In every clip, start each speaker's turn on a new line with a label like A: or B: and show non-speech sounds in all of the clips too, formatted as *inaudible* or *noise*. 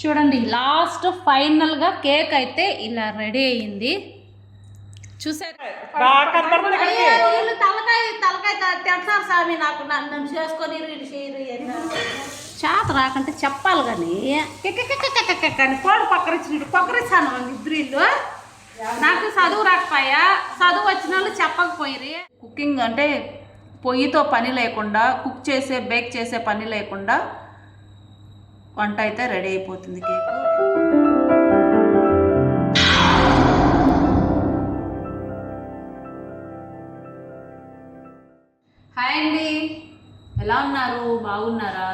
A: చూడండి లాస్ట్ ఫైనల్గా కేక్ అయితే ఇలా రెడీ అయ్యింది. చూసారు?
B: తలకాయ తలకాయ త- తింటారు స్వామి నాకు. నన్ను చేసుకొని చేత రాకంటే చెప్పాలి కానీ కానీ కోడి పక్కరించినట్టు పక్కరిస్తాను ఇద్దరు ఇల్లు నాకు చదువు రాకపోయా? చదువు వచ్చిన వాళ్ళు చెప్పకపోయిరి
A: కుకింగ్ అంటే పొయ్యితో పని లేకుండా కుక్ చేసే బేక్ చేసే పని లేకుండా వంట అయితే రెడీ అయిపోతుంది కేక్. హాయ్ అండి. ఎలా ఉన్నారు? బాగున్నారా?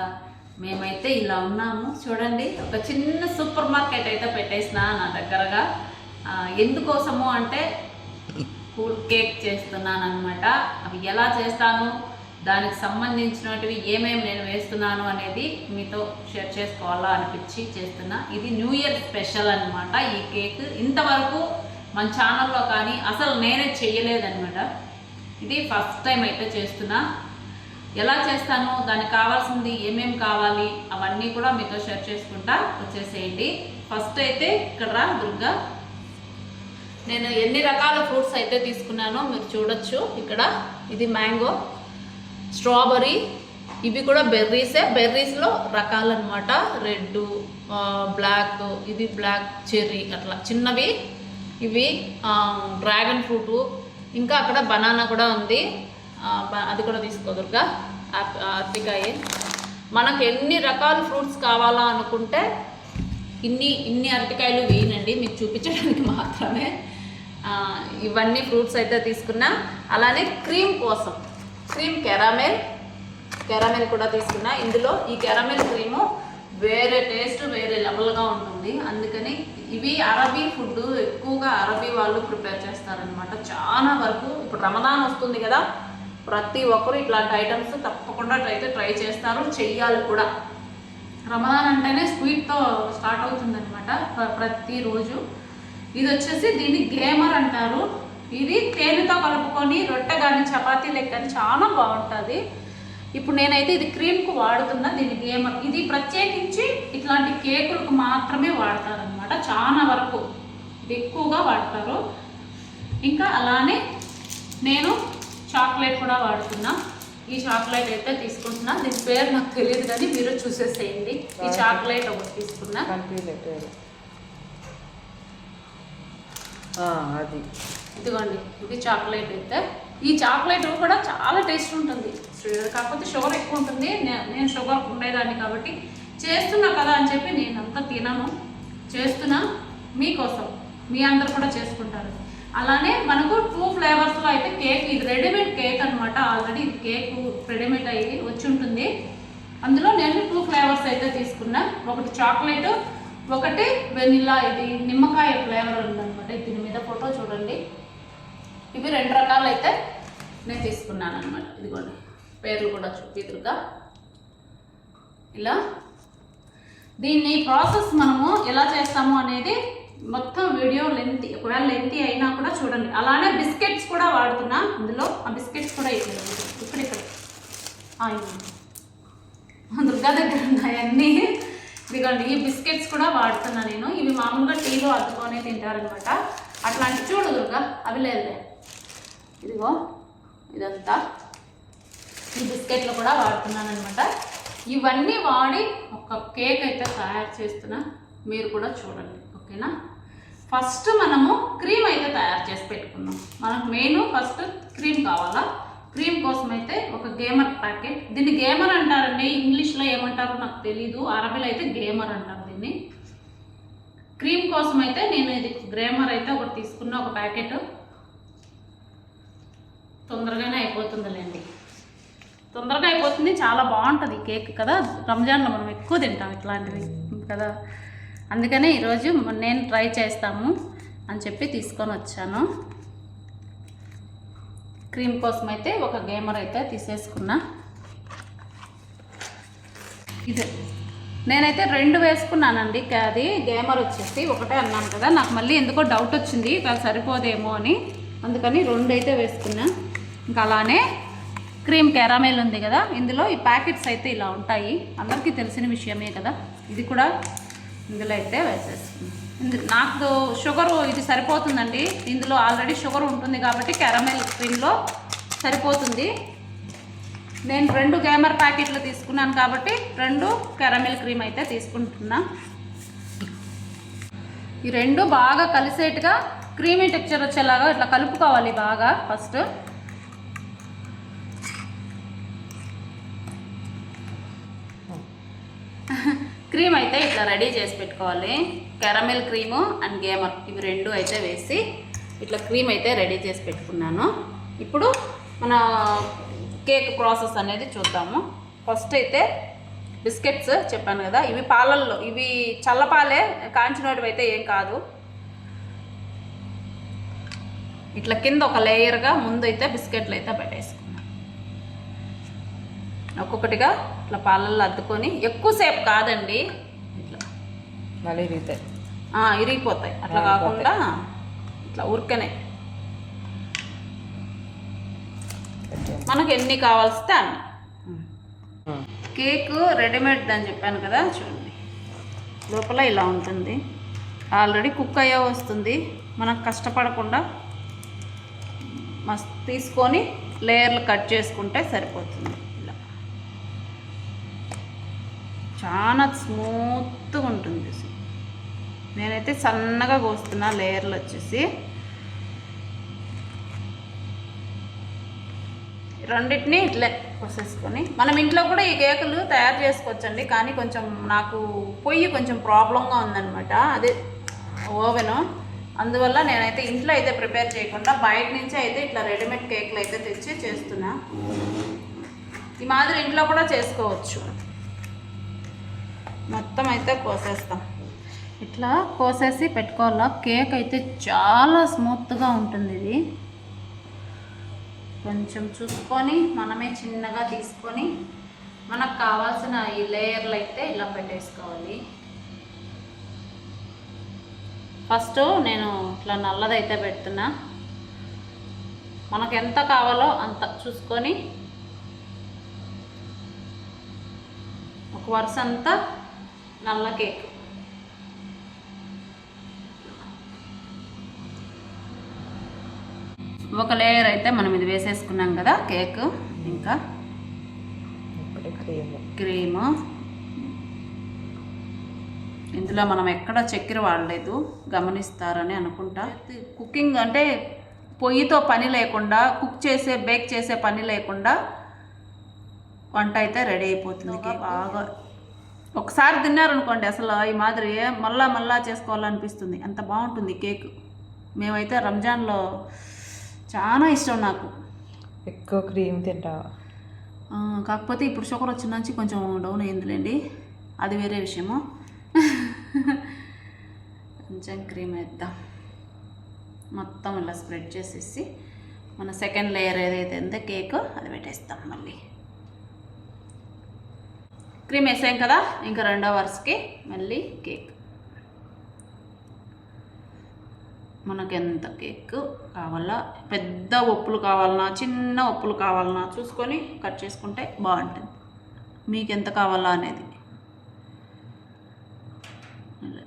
A: మేమైతే ఇలా ఉన్నాము. చూడండి ఒక చిన్న సూపర్ మార్కెట్ అయితే పెట్టేసిన నా దగ్గరగా. ఎందుకోసము అంటే కూల్ కేక్ చేస్తున్నాను అనమాట అవి ఎలా చేస్తాను? దానికి సంబంధించినటివి ఏమేమి నేను వేస్తున్నాను అనేది మీతో షేర్ చేసుకోవాలా అనిపించి చేస్తున్నా. ఇది న్యూ ఇయర్ స్పెషల్ అన్నమాట. ఈ కేక్ ఇంతవరకు మన ఛానల్లో కానీ అసలు నేనే చేయలేదనమాట ఇది ఫస్ట్ టైం అయితే చేస్తున్నా. ఎలా చేస్తాను దానికి కావాల్సింది ఏమేమి కావాలి అవన్నీ కూడా మీతో షేర్ చేసుకుంటా వచ్చేసేయండి. ఫస్ట్ అయితే ఇక్కడ రా దుర్గా. నేను ఎన్ని రకాల ఫ్రూట్స్ అయితే తీసుకున్నానో మీరు చూడొచ్చు. ఇక్కడ ఇది మ్యాంగో స్ట్రాబెరీ ఇవి కూడా బెర్రీసే. బెర్రీస్లో రకాలన్నమాట. రెడ్ బ్లాక్ ఇది బ్లాక్ చెర్రీ అట్లా చిన్నవి. ఇవి డ్రాగన్ ఫ్రూటు. ఇంకా అక్కడ బనానా కూడా ఉంది. అది కూడా తీసుకోదురుగా అరటికాయ. మనకు ఎన్ని రకాల ఫ్రూట్స్ కావాలా అనుకుంటే ఇన్ని ఇన్ని అరటికాయలు వేయనండి మీకు చూపించడానికి మాత్రమే. ఇవన్నీ ఫ్రూట్స్ అయితే తీసుకున్నా. అలానే క్రీమ్ కోసం. క్రీమ్ కెరామెల్ కెరామెల్ కూడా తీసుకున్నా. ఇందులో ఈ కెరామెల్ క్రీము వేరే టేస్ట్ వేరే లెవెల్గా ఉంటుంది. అందుకని ఇవి అరబీ ఫుడ్ ఎక్కువగా అరబీ వాళ్ళు ప్రిపేర్ చేస్తారనమాట చాలా వరకు ఇప్పుడు రమదాన్ వస్తుంది కదా ప్రతి ఒక్కరు ఇట్లాంటి ఐటమ్స్ తప్పకుండా అయితే ట్రై చేస్తారు చెయ్యాలి కూడా. రమదాన్ అంటేనే స్వీట్తో స్టార్ట్ అవుతుంది అనమాట ప్రతిరోజు. ఇది వచ్చేసి దీన్ని గేమర్ అంటారు. ఇది తేనెతో కలుపుకొని రొట్టె కానీ చపాతీ లెక్కని చాలా బాగుంటుంది. ఇప్పుడు నేనైతే ఇది క్రీమ్కు వాడుతున్నా దీన్ని గేమర్ ఇది ప్రత్యేకించి ఇట్లాంటి కేకులకు మాత్రమే వాడతారు అనమాట చాలా వరకు ఎక్కువగా వాడతారు. ఇంకా అలానే నేను చాక్లెట్ కూడా వాడుతున్నా. ఈ చాక్లెట్ అయితే తీసుకుంటున్నా. దీని పేరు నాకు తెలియదు కానీ మీరు చూసేసేయండి. ఈ చాక్లెట్ ఒకటి తీసుకున్నా.
C: అది.
A: ఇదిగోండి ఇది చాక్లెట్ అయితే. ఈ చాక్లెట్ కూడా చాలా టేస్ట్ ఉంటుంది. కాకపోతే షుగర్ ఎక్కువ ఉంటుంది. నే- నేను షుగర్ ఉండేదాన్ని కాబట్టి చేస్తున్నా కదా అని చెప్పి నేను అంతా తినను. చేస్తున్నా మీకోసం. మీ అందరు కూడా చేసుకుంటారు. అలానే మనకు టూ ఫ్లేవర్స్లో అయితే కేక్ ఇది రెడీమేడ్ కేక్ అనమాట ఆల్రెడీ ఇది కేక్ రెడీమేడ్ అయ్యి వచ్చి ఉంటుంది. అందులో నేను టూ ఫ్లేవర్స్ అయితే తీసుకున్నా. ఒకటి చాక్లెట్ ఒకటి వెనిలా. ఇది నిమ్మకాయ ఫ్లేవర్ ఉందనమాట దీని మీద ఫోటో చూడండి. ఇవి రెండు రకాలు అయితే నేను తీసుకున్నాను అనమాట ఇదిగోండి. పేర్లు కూడా చూపిదురుగా ఇలా. దీన్ని ప్రాసెస్ మనము ఎలా చేస్తాము అనేది మొత్తం వీడియో లెంత్ ఒకవేళ లెంత్ అయినా కూడా చూడండి. అలానే బిస్కెట్స్ కూడా వాడుతున్నా ఇందులో. ఆ బిస్కెట్స్ కూడా ఇక్కడ ఇక్కడ ఇక్కడ. దుర్గా దగ్గర ఉన్నాయన్నీ. ఇదిగోండి ఈ బిస్కెట్స్ కూడా వాడుతున్నా నేను. ఇవి మామూలుగా టీలో అద్దుకొని తింటారనమాట అట్లాంటి చూడు దుర్గా అవి లేదులే. ఇదిగో ఇదంతా. ఈ బిస్కెట్లు కూడా వాడుతున్నాను అనమాట ఇవన్నీ వాడి ఒక కేక్ అయితే తయారు చేస్తున్నా. మీరు కూడా చూడండి ఓకేనా? ఫస్ట్ మనము క్రీమ్ అయితే తయారు చేసి పెట్టుకున్నాం మనకు మెయిన్ ఫస్ట్ క్రీమ్ కావాలా? క్రీమ్ కోసం అయితే ఒక గేమర్ ప్యాకెట్. దీన్ని గేమర్ అంటారండి ఇంగ్లీష్లో ఏమంటారో నాకు తెలీదు. అరబీలో అయితే గేమర్ అంటారు దీన్ని. క్రీమ్ కోసం అయితే నేను ఇది గ్రేమర్ అయితే ఒకటి తీసుకున్న ఒక ప్యాకెట్. తొందరగానే అయిపోతుందిలేండి. తొందరగా అయిపోతుంది చాలా బాగుంటుంది కేక్ కదా. రంజాన్లో మనం ఎక్కువ తింటాం ఇట్లాంటివి కదా. అందుకనే ఈరోజు నేను ట్రై చేస్తాము అని చెప్పి తీసుకొని వచ్చాను. క్రీమ్ కోసం అయితే ఒక గేమర్ అయితే తీసేసుకున్నా. ఇదే. నేనైతే రెండు వేసుకున్నానండి అది గేమర్ వచ్చేసి ఒకటే అన్నాను కదా. నాకు మళ్ళీ ఎందుకో డౌట్ వచ్చింది సరిపోదేమో అని. అందుకని రెండు అయితే వేసుకున్నా. ఇంకా అలానే క్రీమ్ క్యారామెల్ ఉంది కదా ఇందులో ఈ ప్యాకెట్స్ అయితే ఇలా ఉంటాయి. అందరికీ తెలిసిన విషయమే కదా ఇది కూడా ఇందులో అయితే వేసేస్తుంది నాకు షుగర్ ఇది సరిపోతుందండి. ఇందులో ఆల్రెడీ షుగర్ ఉంటుంది కాబట్టి క్యారమెల్ క్రీమ్లో సరిపోతుంది. నేను రెండు గేమర్ ప్యాకెట్లు తీసుకున్నాను కాబట్టి రెండు క్యారమెల్ క్రీమ్ అయితే తీసుకుంటున్నా. ఈ రెండు బాగా కలిసేట్టుగా క్రీమీ టెక్చర్ వచ్చేలాగా ఇట్లా కలుపుకోవాలి బాగా ఫస్ట్. క్రీమ్ అయితే ఇట్లా రెడీ చేసి పెట్టుకోవాలి. కెరమెల్ క్రీము అండ్ గేమర్ ఇవి రెండు అయితే వేసి ఇట్లా క్రీమ్ అయితే రెడీ చేసి పెట్టుకున్నాను. ఇప్పుడు మన కేక్ ప్రాసెస్ అనేది చూద్దాము. ఫస్ట్ అయితే బిస్కెట్స్ చెప్పాను కదా ఇవి పాలల్లో ఇవి చల్లపాలే కాంచినోటివి అయితే ఏం కాదు. ఇట్లా కింద ఒక లేయర్గా ముందు అయితే బిస్కెట్లు అయితే పెట్టేసుకో ఒక్కొక్కటిగా ఇట్లా పాలల్లో అద్దుకొని ఎక్కువసేపు కాదండి. ఇట్లా
C: మళ్ళీ
A: ఇరిగిపోతాయి. అట్లా కాకుండా ఇట్లా ఉరకనే మనకు ఎన్ని కావాల్సితే అన్ని. కేక్ రెడీమేడ్ అని చెప్పాను కదా చూడండి. లోపల ఇలా ఉంటుంది. ఆల్రెడీ కుక్ అయ్యే వస్తుంది. మనం కష్టపడకుండా మస్త్ తీసుకొని లేయర్లు కట్ చేసుకుంటే సరిపోతుంది ఇలా చాలా స్మూత్గా ఉంటుంది నేనైతే సన్నగా కోస్తున్నా లేయర్లు వచ్చేసి. రెండింటిని ఇట్లే కోసేసుకొని. మనం ఇంట్లో కూడా ఈ కేకులు తయారు చేసుకోవచ్చండి కానీ కొంచెం నాకు పొయ్యి కొంచెం ప్రాబ్లంగా ఉందనమాట అదే ఓవెను. అందువల్ల నేనైతే ఇంట్లో అయితే ప్రిపేర్ చేయకుండా బయట నుంచి అయితే ఇట్లా రెడీమేడ్ కేకులు అయితే తెచ్చి చేస్తున్నా. ఈ మాదిరి ఇంట్లో కూడా చేసుకోవచ్చు. మొత్తం అయితే కోసేస్తాం. ఇట్లా కోసేసి పెట్టుకోవాలా? కేక్ అయితే చాలా స్మూత్గా ఉంటుంది ఇది. కొంచెం చూసుకొని మనమే చిన్నగా తీసుకొని మనకు కావాల్సిన ఈ లేయర్లు అయితే ఇలా పెట్టేసుకోవాలి. ఫస్ట్ నేను ఇట్లా నల్లదైతే పెడుతున్నా. మనకు ఎంత కావాలో అంత చూసుకొని ఒక వరుస అంతా నల్ల కేక్. ఒక లేయర్ అయితే మనం ఇది వేసేసుకున్నాం కదా కేక్. ఇంకా
C: క్రీమ్.
A: క్రీము. ఇందులో మనం ఎక్కడ చక్కెర వాడలేదు గమనిస్తారని అనుకుంటా. కుకింగ్ అంటే పొయ్యితో పని లేకుండా కుక్ చేసే బేక్ చేసే పని లేకుండా వంట అయితే రెడీ అయిపోతుంది బాగా ఒకసారి తిన్నారనుకోండి అసలు ఈ మాదిరి మళ్ళా మళ్ళా చేసుకోవాలనిపిస్తుంది. అంత బాగుంటుంది కేక్. మేమైతే రంజాన్లో చాలా ఇష్టం నాకు.
C: ఎక్కువ క్రీమ్ తింటావా?
A: ఆ, కాకపోతే ఇప్పుడు షుగర్ వచ్చిన నుంచి కొంచెం డౌన్ అయిందిలేండి. అది వేరే విషయము. కొంచెం క్రీమ్ వేద్దాం. మొత్తం ఇలా స్ప్రెడ్ చేసేసి మన సెకండ్ లేయర్ ఏదైతే ఉందో కేక్ అది పెట్టేస్తాం మళ్ళీ. క్రీమ్ వేసాం కదా ఇంకా రెండో వరుసకి మళ్ళీ కేక్. మనకు ఎంత కేక్ కావాలా? పెద్ద ఒప్పులు కావాలన్నా చిన్న ఒప్పులు కావాలన్నా చూసుకొని కట్ చేసుకుంటే బాగుంటుంది. మీకు ఎంత కావాలా అనేది. ఇలా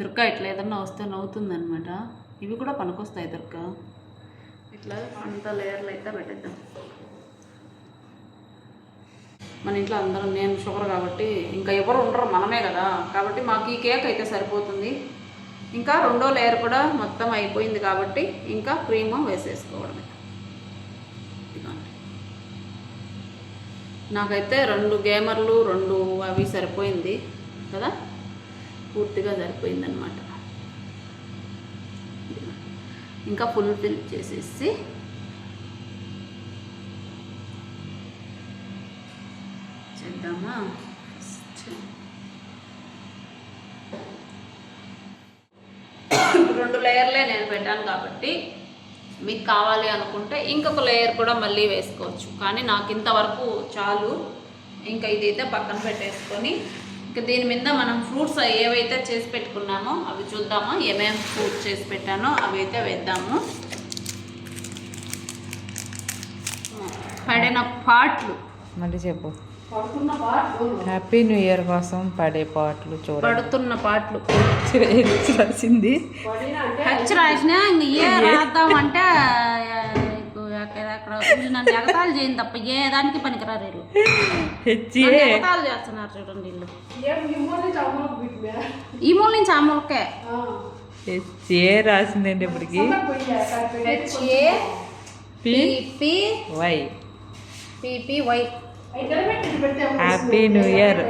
A: దుర్గా ఇట్లా ఏదన్నా వస్తే నవ్వుతుంది ఇవి కూడా పనికొస్తాయి దుర్గా. ఇట్లా అంత లేయర్లు అయితే పెట్టేద్దాం. మన ఇంట్లో అందరం నేను షుగర్ కాబట్టి ఇంకా ఎవరు ఉండరు మనమే కదా. కాబట్టి మాకు ఈ కేక్ అయితే సరిపోతుంది. ఇంకా రెండో లేయర్ కూడా మొత్తం అయిపోయింది కాబట్టి ఇంకా క్రీము వేసేసుకోవడమే. నాకైతే రెండు గేమర్లు రెండు అవి సరిపోయింది కదా. పూర్తిగా సరిపోయింది అనమాట ఇంకా ఫుల్ఫిల్ చేసేసి చేద్దామా? రెండు లేయర్లే నేను పెట్టాను కాబట్టి మీకు కావాలి అనుకుంటే ఇంకొక లేయర్ కూడా మళ్ళీ వేసుకోవచ్చు. కానీ నాకు ఇంతవరకు చాలు. ఇంకా ఇదైతే పక్కన పెట్టేసుకొని ఇంకా దీని మీద మనం ఫ్రూట్స్ ఏవైతే చేసి పెట్టుకున్నామో అవి చూద్దామా? ఏమేమి ఫ్రూట్స్ చేసి పెట్టానో అవి అయితే వేద్దాము. పడిన పాట్లు.
C: మళ్ళీ చెప్పు. హ్యాపీ న్యూ ఇయర్ కోసం పడే పాటలు చూడండి.
A: పడుతున్న పాటలు.
C: రాసింది
B: అంటే
A: హెచ్ రాసిన ఇంక ఏ రాద్దామంటే అక్కడ వీళ్ళు నన్ను ఎగతాలు చేయను తప్ప ఏ దానికి పనికిరారు వీళ్ళు.
C: హెచ్ఏ
A: నన్ను ఎగతాలు చేస్తున్నారు చూడండి వీళ్ళు.
B: ఈ మూల నుంచి ఆ మూలకు
C: హెచ్ఏ రాసిందండి ఇప్పటికి?
A: H
C: A
A: P
C: P
A: Y P P
C: Y happy new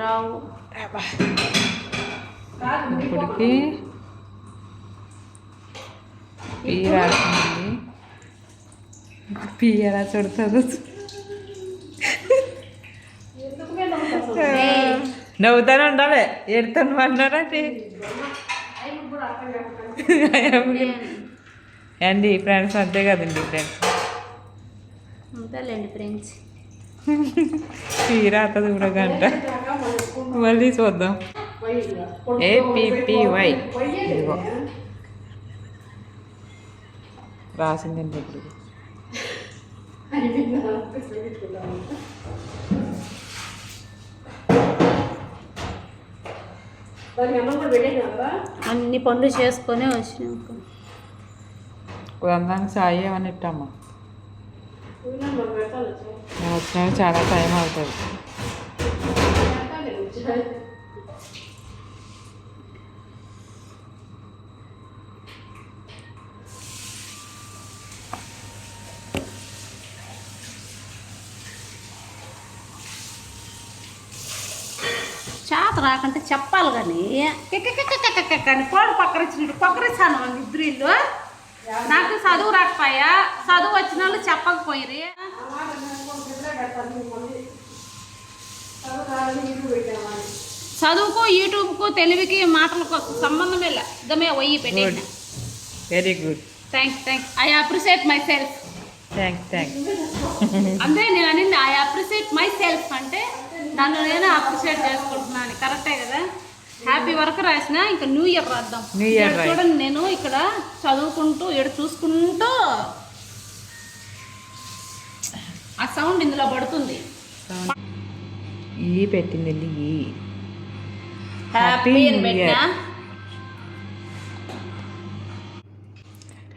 A: year.
C: ఇప్పటికి పి రాసింది. పి ఎలా చుడుతుందో నవ్వుతానే ఉండాలి. ఎడుతాను అన్నారండి *laughs* అండి ఫ్రెండ్స్ అంతే కదండి ఫ్రెండ్స్
A: అంతేలేండి ఫ్రెండ్స్
C: తీరా అతది కూడా గంట మళ్ళీ చూద్దాం ఏపీపీవై ఇదిగో రాసిందండి ఇప్పుడు
B: అన్నం
A: పనులు చేసుకొని వచ్చినాక
C: అందానికి సాయి ఏమని ఇట్టమ్మా నేను వచ్చినా చాలా టైం అవుతుంది.
A: చేత రాకంటే చెప్పాలి కానీ. కానీ కోడి పక్కరించినట్టు పక్కరిస్తాను ఇద్దరు ఇల్లు నాకు చదువు రాకపోయా చదువు వచ్చిన వాళ్ళు చెప్పకపోయిరి
B: ఆ మాట నేను కూడా పెట్టాలి మీకు మళ్ళీ. చదువు రాదని ఇల్లు పెట్టామని.
A: చదువుకు యూట్యూబ్కు తెలివికి మాటలకు సంబంధమే లే. వయ్యి పెట్టేసిన.
C: Very good
A: thanks thanks I appreciate myself
C: thanks thanks
A: అంతే నేను అనింది ఐ అప్రిషియేట్ మై సెల్ఫ్ అంటే నన్ను నేను అప్రిషియేట్ చేసుకుంటున్నాను. కరెక్టే కదా? హ్యాపీ వరకు రాసిన ఇంకా న్యూ ఇయర్ రాద్దాం.
C: New Year
A: ఇక్కడ
C: రాయి.
A: చూడండి నేను ఇక్కడ చదువుకుంటూ ఇక్కడ చూసుకుంటూ. ఆ సౌండ్ ఇందులో పడుతుంది.
C: ఈ పెట్టిందండి ఈ
A: హ్యాపీ
C: Happy
A: అని
C: New
A: పెట్టినా
C: Year.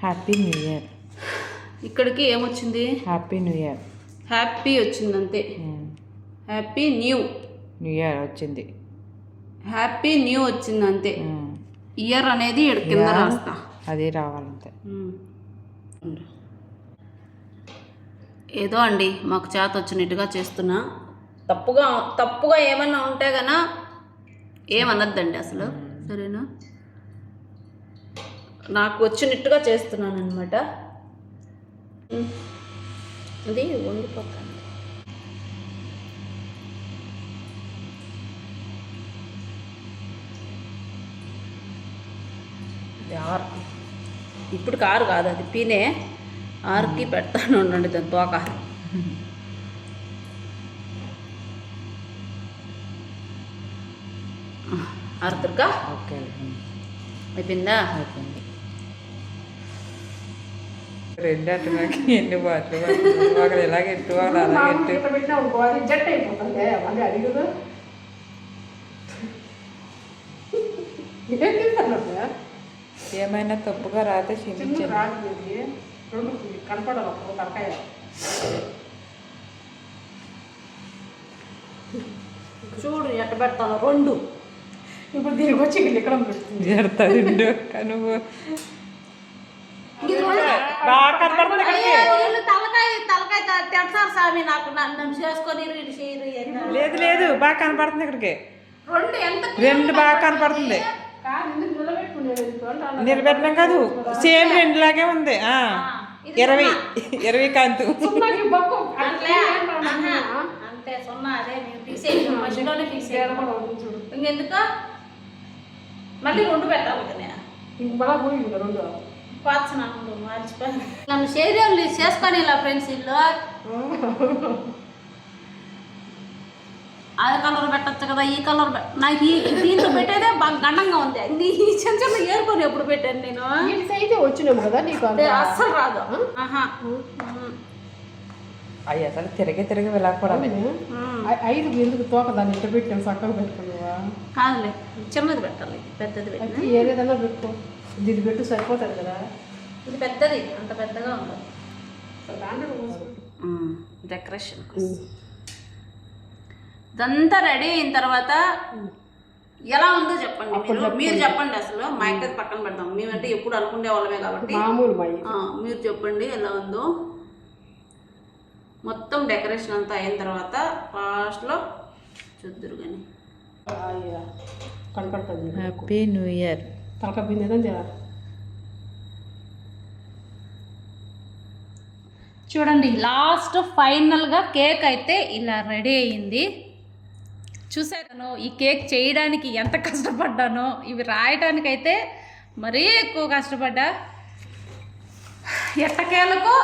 C: హ్యాపీ న్యూ ఇయర్
A: ఇక్కడికి ఏమొచ్చింది?
C: హ్యాపీ న్యూ ఇయర్
A: హ్యాపీ వచ్చింది అంతే హ్యాపీ న్యూ
C: న్యూ ఇయర్ వచ్చింది.
A: హ్యాపీ న్యూ వచ్చింది అంతే. ఇయర్ అనేది ఈడ కింద. రాస్తా.
C: అది రావాలంతే.
A: మ్మ్. ఏదో అండి మాకు చేత వచ్చినట్టుగా చేస్తున్నా. తప్పుగా తప్పుగా ఏమన్నా ఉంటే కనుక ఏమనద్దండి అసలు సరేనా? నాకు వచ్చినట్టుగా చేస్తున్నాను అనమాట అది వండిపోతాను ఆరు ఇప్పుడు కారు కాదు అది పీనే ఆరుకి పెడతాను ఉండండి దాని తోక. ఆరుతురుగా
C: ఓకే.
A: అయిపోయిందా?
C: అయిపోయింది. రెండు అట్టడానికి ఎన్ని బాట్లు ఒకరు ఇలాగ ఎట్టు వాళ్ళు అలాగే ఏమైనా తప్పుగా రాతే
B: చిన్న
C: క్షమించండి
B: రాదు ఇది రెండు కనపడాలి ఒక తరకాయ
A: చూడు ఎట్ట పెడతాను రెండు.
B: ఇప్పుడు దీనికి వచ్చి ఇక్కడ
C: జరుగుతుంది
A: అని.
C: లేదు లేదు బాగా కనపడుతుంది ఇక్కడికి.
A: రెండు ఎంత
C: రెండు బాగా కనపడుతుంది? నిలబెట్టడం కాదు సేమ్ రెండు లాగే ఉంది. ఆ, ఇరవై ఇరవై కాంతు.
B: సున్నాకి బొక్కు
A: అంతే సున్నా అదే ఇంకెందుకు? మళ్ళీ రెండు పెట్టాలి మర్చిపోయాను. నన్ను శరీరం చేసుకొని ఇలా ఫ్రెండ్స్ ఇల్లు. ఆ కలర్ పెట్టచ్చు కదా ఈ కలర్ నాకు ఈ దీంట్లో పెట్టేదే బాగా గండంగా ఉంది. ఇంక ఈ చిన్న చిన్న ఏరుకొని ఎప్పుడు పెట్టాను నేను.
B: సైజే వచ్చినాము కదా నీకు
A: అస్సలు రాదు. ఆహా.
C: అయ్యి అసలు తిరిగి తిరిగి వెళ్ళకూడదు.
B: ఐదు ఎందుకు తోక దాన్ని ఇట్ట పెట్టాను చక్కగా పెట్టుకున్నావా?
A: కాదులే చిన్నది పెట్టాలి పెద్దది పెట్టిన.
B: అయితే ఏదేదన్నా పెట్టుకో? ఇది పెట్టు సరిపోతుంది కదా.
A: ఇది పెద్దది అంత పెద్దగా ఉండదు. డెకరేషన్ ఇదంతా రెడీ అయిన తర్వాత ఎలా ఉందో చెప్పండి మీరు. మీరు చెప్పండి అసలు మా పక్కన పెడదాం. మేమంటే ఎప్పుడు అనుకునే వాళ్ళమే కాబట్టి.
B: మామూలు మై
A: ఆ, మీరు చెప్పండి ఎలా ఉందో. మొత్తం డెకరేషన్ అంతా అయిన తర్వాత లాస్ట్లో చూద్దరు కానీ
B: కనపడుతుంది.
C: హ్యాపీ న్యూ ఇయర్
B: తలక బిందేదని
A: చూడండి లాస్ట్ ఫైనల్గా కేక్ అయితే ఇలా రెడీ అయ్యింది. చూసాను ఈ కేక్ చేయడానికి ఎంత కష్టపడ్డానో ఇవి రాయడానికి అయితే మరీ ఎక్కువ కష్టపడ్డా. ఎట్టకేలకు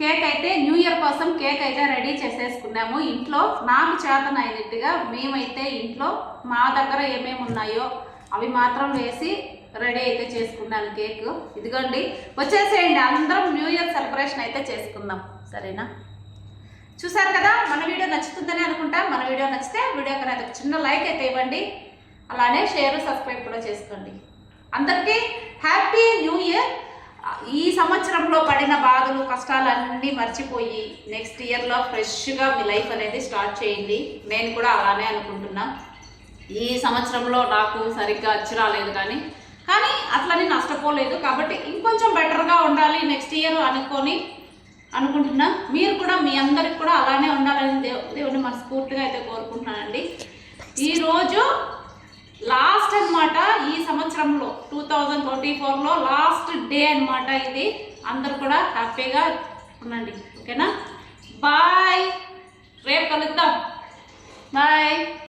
A: కేక్ అయితే న్యూ ఇయర్ కోసం కేక్ అయితే రెడీ చేసేసుకున్నాము. ఇంట్లో నాకు చేతన అయినట్టుగా మేమైతే ఇంట్లో మా దగ్గర ఏమేమి ఉన్నాయో అవి మాత్రం వేసి రెడీ అయితే చేసుకున్నాను కేక్. ఇదిగోండి వచ్చేసేయండి. అందరం న్యూ ఇయర్ సెలబ్రేషన్ అయితే చేసుకుందాం. సరేనా? చూసారు కదా మన వీడియో నచ్చుతుందని అనుకుంటా. మన వీడియో నచ్చితే వీడియోకి అయితే ఒక చిన్న లైక్ అయితే ఇవ్వండి. అలానే షేర్ సబ్స్క్రైబ్ కూడా చేసుకోండి. అందరికీ హ్యాపీ న్యూ ఇయర్. ఈ సంవత్సరంలో పడిన బాధలు కష్టాలన్నీ మర్చిపోయి నెక్స్ట్ ఇయర్లో ఫ్రెష్గా మీ లైఫ్ అనేది స్టార్ట్ చేయండి. నేను కూడా అలానే అనుకుంటున్నా. ఈ సంవత్సరంలో నాకు సరిగ్గా వచ్చి రాలేదు కానీ కానీ అట్లని నష్టపోలేదు కాబట్టి ఇంకొంచెం బెటర్గా ఉండాలి నెక్స్ట్ ఇయర్ అనుకొని అనుకుంటున్నా. మీరు కూడా మీ అందరికి కూడా అలానే ఉండాలని దేవు దేవుని మనస్ఫూర్తిగా అయితే కోరుకుంటున్నానండి. ఈరోజు లాస్ట్ అన్నమాట ఈ సంవత్సరంలో టూ థౌజండ్ ట్వంటీ ఫోర్లో లాస్ట్ డే అన్నమాట ఇది. అందరు కూడా హ్యాపీగా ఉండండి. ఓకేనా? బాయ్. రేపు కలుద్దాం. బాయ్.